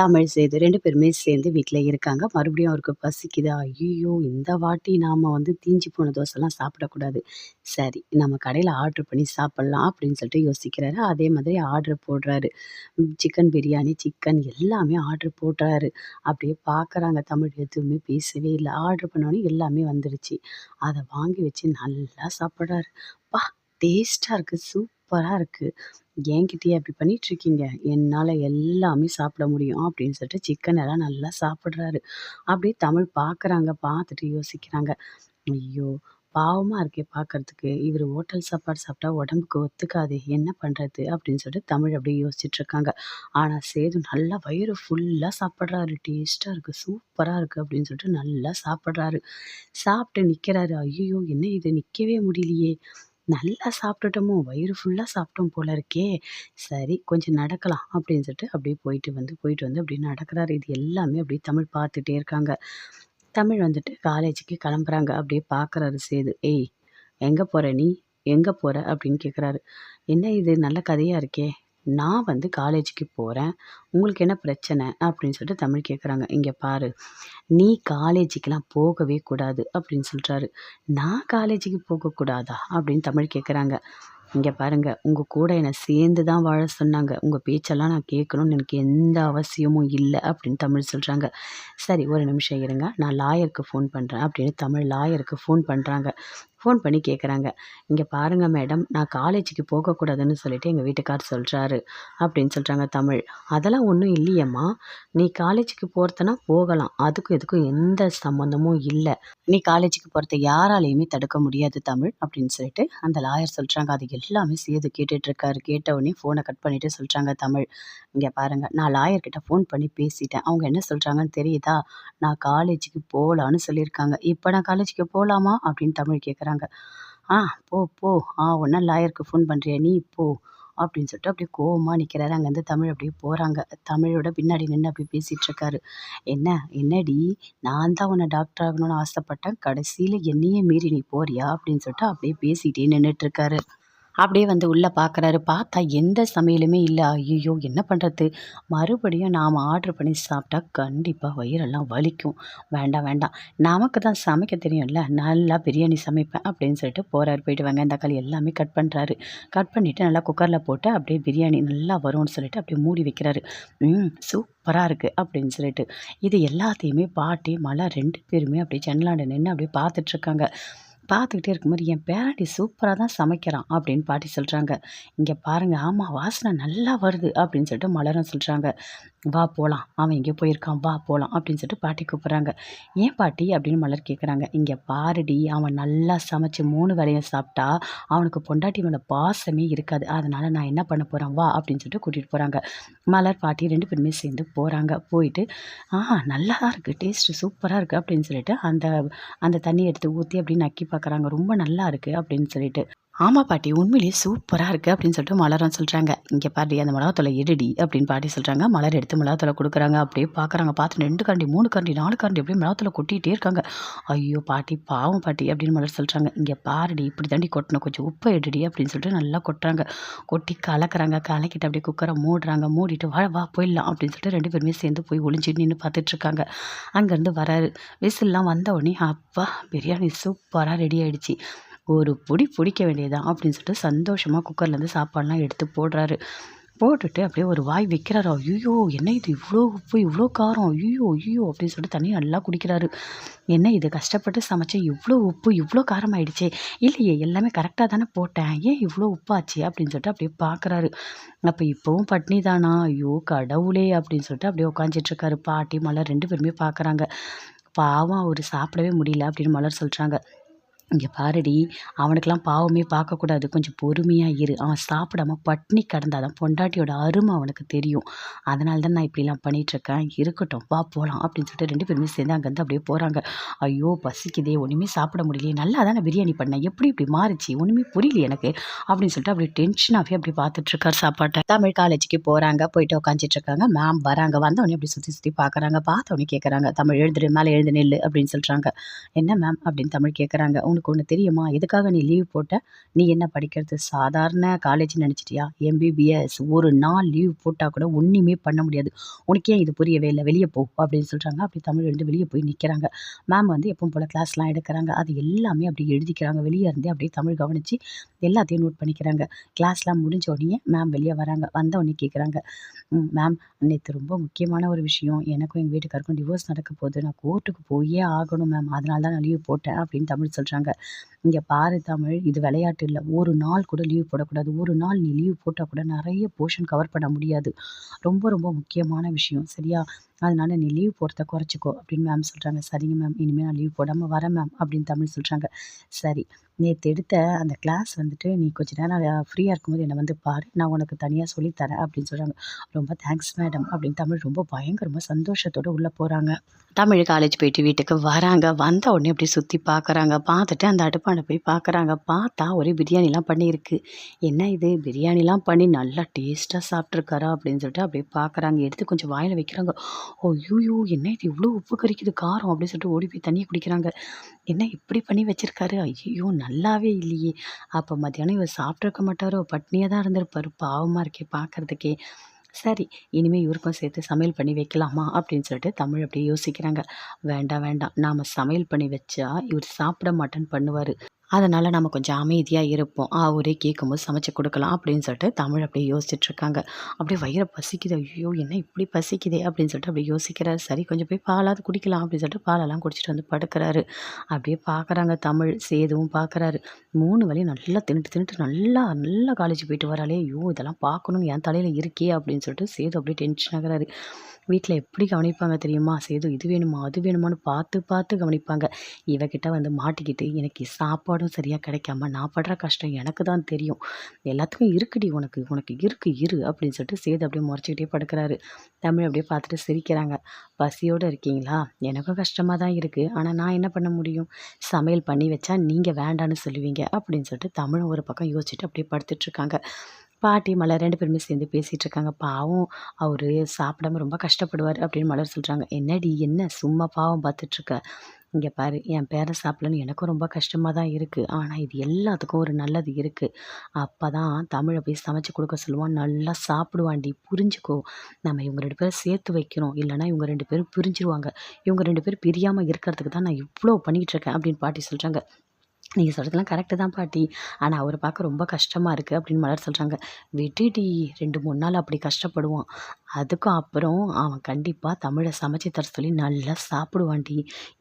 தமிழ் சேது ரெண்டு பேருமே சேர்ந்து வீட்டில் இருக்காங்க. மறுபடியும் அவருக்கு பசிக்குது. ஐயோ இந்த வாட்டி நாம் வந்து தீஞ்சு போன தோசைலாம் சாப்பிடக்கூடாது. சரி நம்ம கடையில் ஆர்டர் பண்ணி சாப்பிட்லாம் அப்படின்னு சொல்லிட்டு யோசிக்கிறாரு. அதே மாதிரி ஆர்டர் போடுறாரு. சிக்கன் பிரியாணி, சிக்கன் எல்லாமே ஆர்டர் போடுறாரு. அப்படியே பார்க்குறாங்க தமிழ் எதுவுமே பேசவே இல்லை ஆர்டர் பண்ணோன்னே எல்லாமே வந்துருச்சு. அதை வாங்கி வச்சு நல்லா சாப்பிட்றாருப்பா டேஸ்ட்டாக இருக்குது சூப் சூப்பரா இருக்கு. அப்படி பண்ணிகிட்டு இருக்கீங்க என்னால் எல்லாமே சாப்பிட முடியும் அப்படின்னு சொல்லிட்டு சிக்கன் எல்லாம் நல்லா சாப்பிட்றாரு அப்படியே தமிழ் பார்க்குறாங்க. பார்த்துட்டு யோசிக்கிறாங்க. ஐயோ! பாவமாக இருக்கே பார்க்கறதுக்கு. இவர் ஹோட்டல் சாப்பாடு சாப்பிட்டா உடம்புக்கு ஒத்துக்காதே! என்ன பண்ணுறது அப்படின்னு சொல்லிட்டு தமிழ் அப்படியே யோசிச்சுட்ருக்காங்க இருக்காங்க. சேது நல்லா வயிறு ஃபுல்லாக சாப்பிட்றாரு டேஸ்ட்டாக இருக்குது சூப்பராக இருக்குது அப்படின்னு சொல்லிட்டு நல்லா சாப்பிட்றாரு சாப்பிட்டு நிற்கிறாரு ஐயோ என்ன இது நிற்கவே முடியலையே! நல்லா சாப்பிட்டுட்டோமோ! வயிறு ஃபுல்லாக சாப்பிட்டோம் போல இருக்கே! சரி கொஞ்சம் நடக்கலாம் அப்படின்னு சொல்லிட்டு அப்படியே போயிட்டு வந்து போயிட்டு வந்து அப்படியே நடக்கிறாரு இது எல்லாமே அப்படியே தமிழ் பார்த்துட்டே இருக்காங்க. தமிழ் வந்துட்டு காலேஜுக்கு கிளம்புறாங்க. அப்படியே பார்க்குறாரு சேது. "ஏய்! எங்கே போகிற நீ? எங்கே போகிற அப்படின்னு கேட்குறாரு. "என்ன இது நல்ல கதையாக இருக்கே! நான் வந்து காலேஜுக்கு போகிறேன் உங்களுக்கு என்ன பிரச்சனை?" அப்படின்னு சொல்லிட்டு தமிழ் கேட்குறாங்க. இங்கே பாரு, நீ காலேஜுக்கெலாம் போகவே கூடாது" அப்படின்னு சொல்கிறாரு "நான் காலேஜுக்கு போகக்கூடாதா?" அப்படின்னு தமிழ் கேட்குறாங்க. இங்கே பாருங்கள் உங்கள் கூட என்னை சேர்ந்து தான் வாழ சொன்னாங்க. உங்கள் பேச்செல்லாம் நான் கேட்கணும்னு எனக்கு எந்த அவசியமும் இல்லை அப்படின்னு தமிழ் சொல்கிறாங்க "சரி ஒரு நிமிஷம் இருங்க. நான் லாயருக்கு ஃபோன் பண்ணுறேன் அப்படின்னு தமிழ் லாயருக்கு ஃபோன் பண்ணுறாங்க ஃபோன் பண்ணி கேட்குறாங்க. இங்கே பாருங்கள் மேடம், நான் காலேஜுக்கு போகக்கூடாதுன்னு சொல்லிட்டு எங்கள் வீட்டுக்கார் சொல்கிறாரு அப்படின்னு சொல்கிறாங்க தமிழ். "அதெல்லாம் ஒன்றும் இல்லையேம்மா! நீ காலேஜுக்கு போகிறதுனா போகலாம். அதுக்கும் இதுக்கும் எந்த சம்மந்தமும் இல்லை நீ காலேஜுக்கு போகிறத யாராலையுமே தடுக்க முடியாது தமிழ்" அப்படின்னு சொல்லிட்டு அந்த லாயர் சொல்கிறாங்க அது எல்லாமே சேது கேட்டுட்ருக்காரு கேட்ட உடனே ஃபோனை கட் பண்ணிவிட்டு சொல்கிறாங்க தமிழ். இங்கே பாருங்கள் நான் லாயர்கிட்ட ஃபோன் பண்ணி பேசிட்டேன். அவங்க என்ன சொல்கிறாங்கன்னு தெரியுதா? நான் காலேஜுக்கு போகலான்னு சொல்லியிருக்காங்க. இப்போ நான் காலேஜுக்கு போகலாமா அப்படின்னு தமிழ் கேட்குறாங்க. "ஆ போ போ. ஆ ஒன்றா லாயருக்கு ஃபோன் பண்ணுறியா நீ? போ" அப்படின்னு சொல்லிட்டு அப்படியே கோவமாக நிற்கிறாரு அங்கேருந்து தமிழ் அப்படியே போகிறாங்க தமிழோட பின்னாடி நின்று அப்படியே பேசிகிட்ருக்காரு "என்ன என்னடி? நான் தான் உன்னை டாக்டர் ஆகணும்னு ஆசைப்பட்டேன். கடைசியில் என்னையே மீறி நீ போறியா?" அப்படின்னு சொல்லிட்டு அப்படியே பேசிகிட்டே நின்றுட்டுருக்காரு அப்படியே வந்து உள்ளே பார்க்குறாரு. பார்த்தா எந்த சமையலுமே இல்லை ஐயோ என்ன பண்ணுறது மறுபடியும் நாம் ஆர்டர் பண்ணி சாப்பிட்டா கண்டிப்பாக வயிறெல்லாம் வலிக்கும். வேண்டாம் வேண்டாம். நமக்கு தான் சமைக்க தெரியும்ல. நல்லா பிரியாணி சமைப்பேன் அப்படின்னு சொல்லிட்டு போகிறாரு போயிட்டு வெங்காயம், தக்காளி எல்லாமே கட் பண்ணுறாரு கட் பண்ணிவிட்டு நல்லா குக்கரில் போட்டு அப்படியே பிரியாணி நல்லா வரும்னு சொல்லிட்டு அப்படியே மூடி வைக்கிறாரு. "ம் சூப்பராக இருக்குது அப்படின்னு சொல்லிட்டு. இது எல்லாத்தையுமே பாட்டி, மழை ரெண்டு பேருமே அப்படியே ஜன்னலாண்டு நின்று அப்படியே பார்த்துட்ருக்காங்க பார்த்துக்கிட்டே இருக்கும் மாதிரி "என் பேராண்டி சூப்பராக தான் சமைக்கிறான்" அப்படின்னு பாட்டி சொல்கிறாங்க இங்கே பாருங்கள் ஆமாம் வாசனை நல்லா வருது" அப்படின்னு சொல்லிட்டு மலரும் சொல்கிறாங்க "வா போகலாம் அவன் எங்கேயோ போயிருக்கான். வா போகலாம் அப்படின்னு சொல்லிட்டு பாட்டி கூப்பிட்றாங்க "ஏன் பாட்டி?" அப்படின்னு மலர் கேட்குறாங்க. இங்கே பாருடி, அவன் நல்லா சமைச்சு 3 வேளையும் சாப்பிட்டா, அவனுக்கு பொண்டாட்டி மேலே பாசமே இருக்காது. அதனால் நான் என்ன பண்ண போகிறேன் வா" அப்படின்னு சொல்லிட்டு கூட்டிகிட்டு போகிறாங்க மலர், பாட்டி ரெண்டு பேருமே சேர்ந்து போகிறாங்க போயிட்டு, "ஆ நல்லா தான் டேஸ்ட்டு சூப்பராக இருக்குது அப்படின்னு சொல்லிட்டு அந்த அந்த தண்ணி எடுத்து ஊற்றி அப்படின்னு நக்கி பார்க்குறாங்க. "ரொம்ப நல்லா இருக்குது அப்படின்னு சொல்லிட்டு. ஆமாம் பாட்டி, உண்மையிலேயே சூப்பராக இருக்குது அப்படின்னு சொல்லிட்டு மலரும் சொல்கிறாங்க இங்கே பாட்டி அந்த மிளகாத்தூளை எடுடி" அப்படின்னு பாட்டி சொல்கிறாங்க மலர் எடுத்து மிளகாத்தூளை கொடுக்குறாங்க அப்படியே பார்க்குறாங்க. பார்த்து ரெண்டு காண்டி மூணு காண்டி நாலு கண்டி அப்படியே மிளகாத்தூளை கொட்டிட்டே இருக்காங்க. "ஐயோ! பாட்டி பாவம் பாட்டி" அப்படின்னு மலர் சொல்கிறாங்க இங்கே பாருடி, இப்படி தாண்டி கொட்டணும். கொஞ்சம் உப்பை எடுடி" அப்படின்னு சொல்லிட்டு நல்லா கொட்டுறாங்க. கொட்டி கலக்குறாங்க. கலக்கிட்டு அப்படியே குக்கரை மூடுறாங்க. மூடிட்டு, "வா வா போயிடலாம்" அப்படின்னு சொல்லிட்டு ரெண்டு பேருமே சேர்ந்து போய் ஒளிஞ்சு நின்று பார்த்துட்டு இருக்காங்க. அங்கேருந்து வராரு. விசில்லாம் வந்த உடனே, "அப்பா! பிரியாணி சூப்பராக ரெடி ஆகிடுச்சு ஒரு பொடி பிடிக்க வேண்டியதுதான் அப்படின்னு சொல்லிட்டு சந்தோஷமாக குக்கர்லேருந்து சாப்பாடுலாம் எடுத்து போடுறாரு. போட்டுட்டு அப்படியே ஒரு வாய் வைக்கிறாரு. ஐயோ என்ன இது இவ்வளோ உப்பு, இவ்வளோ காரம். ஐயோ ஐயோ அப்படின்னு சொல்லிட்டு தண்ணி நல்லா குடிக்கிறாரு. "என்ன இது கஷ்டப்பட்டு சமைச்சேன். இவ்வளோ உப்பு, இவ்வளோ காரம் ஆயிடுச்சே! இல்லையே எல்லாமே கரெக்டாக தானே போட்டேன். ஏன் இவ்வளோ உப்பாச்சு?" அப்படின்னு சொல்லிட்டு அப்படியே பார்க்குறாரு. அப்போ இப்போவும் பட்னி தானா? ஐயோ கடவுளே! அப்படின்னு சொல்லிட்டு அப்படியே உட்காந்துட்டுருக்காரு பாட்டி, மலர் ரெண்டு பேருமே பார்க்குறாங்க. பாவம் அவர் சாப்பிடவே முடியல அப்படின்னு மலர் சொல்கிறாங்க இங்கே பாருடி, அவனுக்கெல்லாம் பாவமே பார்க்கக்கூடாது. கொஞ்சம் பொறுமையாக இரு. அவன் சாப்பிடாம பட்னி கிடந்தா தான் பொண்டாட்டியோட அருமை அவனுக்கு தெரியும். அதனால தான் நான் இப்படிலாம் பண்ணிகிட்ருக்கேன் இருக்கட்டும் வா போகலாம் அப்படின்னு சொல்லிட்டு ரெண்டு பேருமே சேர்ந்து அங்கேருந்து அப்படியே போகிறாங்க "ஐயோ! பசிக்குதே! ஒன்றுமே சாப்பிட முடியலையே! நல்லா தானே பிரியாணி பண்ணேன். எப்படி இப்படி மாறுச்சு? ஒன்றுமே புரியல எனக்கு" அப்படின்னு சொல்லிட்டு அப்படியே டென்ஷனாகவே அப்படி பார்த்துட்ருக்கார் சாப்பாட்டை தமிழ் காலேஜுக்கு போகிறாங்க போயிட்டு உட்காந்துட்டுருக்காங்க மேம் வராங்க. வந்தவொடனே அப்படி சுற்றி சுற்றி பார்க்குறாங்க. பார்த்தவொடனே கேட்குறாங்க. "தமிழ் எழுந்துரு. மேலே எழுந்து நெல் அப்படின்னு சொல்கிறாங்க "என்ன மேம்?" அப்படின்னு தமிழ் கேட்குறாங்க. "உனக்கு உனக்கு ஒன்று தெரியுமா? எதுக்காக நீ லீவ் போட்ட? நீ என்ன படிக்கிறது? சாதாரண காலேஜ் நினச்சிட்டியா? எம்பிபிஎஸ் ஒரு நாள் லீவ் போட்டால் கூட ஒன்றுமே பண்ண முடியாது. உனக்கு ஏன் இது புரியவே இல்லை. வெளியே போ அப்படின்னு சொல்கிறாங்க அப்படி தமிழ் வந்து வெளியே போய் நிற்கிறாங்க மேம் வந்து எப்பவும் போல் கிளாஸ்லாம் எடுக்கிறாங்க. அது எல்லாமே அப்படி எழுதிக்கிறாங்க. வெளியே இருந்தே அப்படியே தமிழ் கவனித்து எல்லாத்தையும் நோட் பண்ணிக்கிறாங்க. கிளாஸ்லாம் முடிஞ்ச உடனே மேம் வெளியே வராங்க. வந்த உடனே கேட்குறாங்க மேம் நேற்று ரொம்ப முக்கியமான ஒரு விஷயம். எனக்கும் எங்கள் வீட்டுக்காருக்கும் டிவோர்ஸ் நடக்க போகுது. நான் கோர்ட்டுக்கு போயே ஆகணும் மேம் அதனால தான் நான் லீவ் போட்டேன் அப்படின்னு தமிழ் சொல்கிறாங்க இங்கே பாரு தமிழ் இது விளையாட்டு இல்லை. ஒரு நாள் கூட லீவ் போடக்கூடாது. ஒரு நாள் நீ லீவ் போட்டால் கூட நிறைய போர்ஷன் கவர் பண்ண முடியாது. ரொம்ப ரொம்ப முக்கியமான விஷயம். சரியா? அதனால நீ லீவ் போடுறத குறைச்சிக்கோ அப்படின்னு மேம் சொல்கிறாங்க சரிங்க மேம் இனிமேல் நான் லீவ் போடாமல் வரேன் மேம் அப்படின்னு தமிழ் சொல்கிறாங்க சரி. நேற்று எடுத்த அந்த கிளாஸ் வந்துட்டு நீ கொஞ்ச நேரம் ஃப்ரீயாக இருக்கும்போது என்னை வந்து பாரு. நான் உனக்கு தனியாக சொல்லித்தரேன் அப்படின்னு சொல்கிறாங்க ரொம்ப தேங்க்ஸ் மேடம் அப்படின்னு தமிழ் ரொம்ப பயங்கரமாக சந்தோஷத்தோடு உள்ளே போகிறாங்க தமிழ் காலேஜ் போயிட்டு வீட்டுக்கு வராங்க. வந்த உடனே அப்படி சுற்றி பார்க்குறாங்க பார்த்துட்டு அந்த அடுப்பான போய் பார்க்குறாங்க பார்த்தா ஒரே பிரியாணிலாம் பண்ணியிருக்கு. என்ன இது? பிரியாணிலாம் பண்ணி நல்லா டேஸ்ட்டாக சாப்பிட்ருக்காரா அப்படின்னு சொல்லிட்டு அப்படியே பார்க்குறாங்க எடுத்து கொஞ்சம் வாயில் வைக்கிறாங்க. ஐயோயோ என்ன இது இவ்வளோ உப்பு கறிக்குது காரம் அப்படின்னு சொல்லிட்டு ஓடி போய் தண்ணியை குடிக்கிறாங்க. என்ன இப்படி பண்ணி வச்சிருக்காரு? ஐயோ நல்லாவே இல்லையே. அப்போ மத்தியானம் இவர் சாப்பிட்ருக்க மாட்டாரோ? பட்னியாக தான் இருந்திருப்பாரு. பாவமாக இருக்கே பார்க்குறதுக்கே சரி இனிமேல் இவருக்கும் சேர்த்து சமையல் பண்ணி வைக்கலாமா? அப்படின்னு சொல்லிட்டு தமிழ் அப்படியே யோசிக்கிறாங்க. வேண்டாம் வேண்டாம். நாம் சமையல் பண்ணி வச்சா இவர் சாப்பிட மாட்டேன்னு பண்ணுவார். அதனால் நம்ம கொஞ்சம் அமைதியாக இருப்போம். அவரே கேட்கும்போது சமைச்சு கொடுக்கலாம் அப்படின்னு சொல்லிட்டு தமிழ் அப்படியே யோசிச்சுட்ருக்காங்க. அப்படியே வயிறை பசிக்குது. ஐயோ என்ன இப்படி பசிக்குதே அப்படின்னு சொல்லிட்டு அப்படியே யோசிக்கிறாரு. சரி கொஞ்சம் போய் பாலாவது குடிக்கலாம் அப்படின்னு சொல்லிட்டு பாலெல்லாம் குடிச்சிட்டு வந்து படுக்கிறாரு. அப்படியே பார்க்குறாங்க தமிழ் சேதுவும் பார்க்குறாரு மூணு வழியும் நல்லா தின்னுட்டு தின்னுட்டு நல்லா நல்லா காலேஜ் போயிட்டு வராலே ஐயோ இதெல்லாம் பார்க்கணும்னு என் தலையில் இருக்கே அப்படின்னு சொல்லிட்டு சேது அப்படியே டென்ஷன் ஆகிறாரு. வீட்டில் எப்படி கவனிப்பாங்க தெரியுமா? சேது இது வேணுமா? அது வேணுமான்னு பார்த்து பார்த்து கவனிப்பாங்க. இவகிட்ட வந்து மாட்டிக்கிட்டு எனக்கு சாப்பாடும் சரியாக கிடைக்காம நான் படுற கஷ்டம் எனக்கு தான் தெரியும். எல்லாத்துக்கும் இருக்குடி உனக்கு. உனக்கு இருக்கு இரு அப்படின்னு சொல்லிட்டு சேது அப்படியே முறைச்சிக்கிட்டே படுக்கிறாரு. தமிழ் அப்படியே பார்த்துட்டு சிரிக்கிறாங்க. பசியோடு இருக்கீங்களா? எனக்கும் கஷ்டமாக தான் இருக்குது ஆனால் நான் என்ன பண்ண முடியும்? சமையல் பண்ணி வச்சா நீங்கள் வேண்டான்னு சொல்லுவீங்க அப்படின்னு சொல்லிட்டு தமிழை ஒரு பக்கம் யோசிச்சுட்டு அப்படியே படுத்துட்ருக்காங்க பாட்டி மலர் ரெண்டு பேருமே சேர்ந்து பேசிகிட்டு இருக்காங்க. பாவம் அவர் சாப்பிடாம ரொம்ப கஷ்டப்படுவார் அப்படின்னு மலர் சொல்கிறாங்க என்னடி என்ன? சும்மா பாவம் பார்த்துட்ருக்க இங்கே பாரு என் பேரை சாப்பிடலன்னு எனக்கும் ரொம்ப கஷ்டமாக தான் இருக்குது ஆனால் இது எல்லாத்துக்கும் ஒரு நல்லது இருக்குது அப்போ தான் தமிழை போய் சமைச்சு கொடுக்க சொல்லுவான். நல்லா சாப்பிடுவாண்டி புரிஞ்சுக்கோ. நம்ம இவங்க ரெண்டு பேரும் சேர்த்து வைக்கிறோம் இல்லைனா இவங்க ரெண்டு பேரும் பிரிஞ்சிருவாங்க. இவங்க ரெண்டு பேரும் பிரியாமல் இருக்கிறதுக்கு தான் நான் இவ்வளோ பண்ணிகிட்ருக்கேன் அப்படின்னு பாட்டி சொல்கிறாங்க நீங்கள் சொல்கிறதுலாம் கரெக்டு தான் பாட்டி. ஆனால் அவரை பார்க்க ரொம்ப கஷ்டமாக இருக்குது அப்படின்னு மலர் சொல்கிறாங்க விட்டுடி ரெண்டு மூணு நாள் அப்படி கஷ்டப்படுவான். அதுக்கும் அப்புறம் அவன் கண்டிப்பாக தமிழை சமைச்சு தர சொல்லி நல்லா சாப்பிடுவான்டி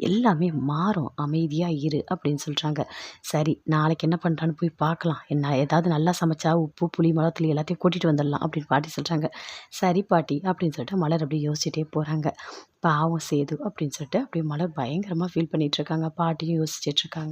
எல்லாமே மாறும். அமைதியாக இரு அப்படின்னு சொல்கிறாங்க சரி நாளைக்கு என்ன பண்ணுறான்னு போய் பார்க்கலாம். என்ன ஏதாவது நல்லா சமைச்சா உப்பு புளி மிளகுத்தூள் எல்லாத்தையும் கூட்டிகிட்டு வந்துடலாம் அப்படின்னு பாட்டி சொல்கிறாங்க சரி பாட்டி அப்படின்னு சொல்லிட்டு மலர் அப்படியே யோசிச்சுட்டே போகிறாங்க பாவம் சேது அப்படின்னு சொல்லிட்டு அப்படியே மலர் பயங்கரமாக ஃபீல் பண்ணிகிட்ருக்காங்க பாட்டியும் யோசிச்சிட்ருக்காங்க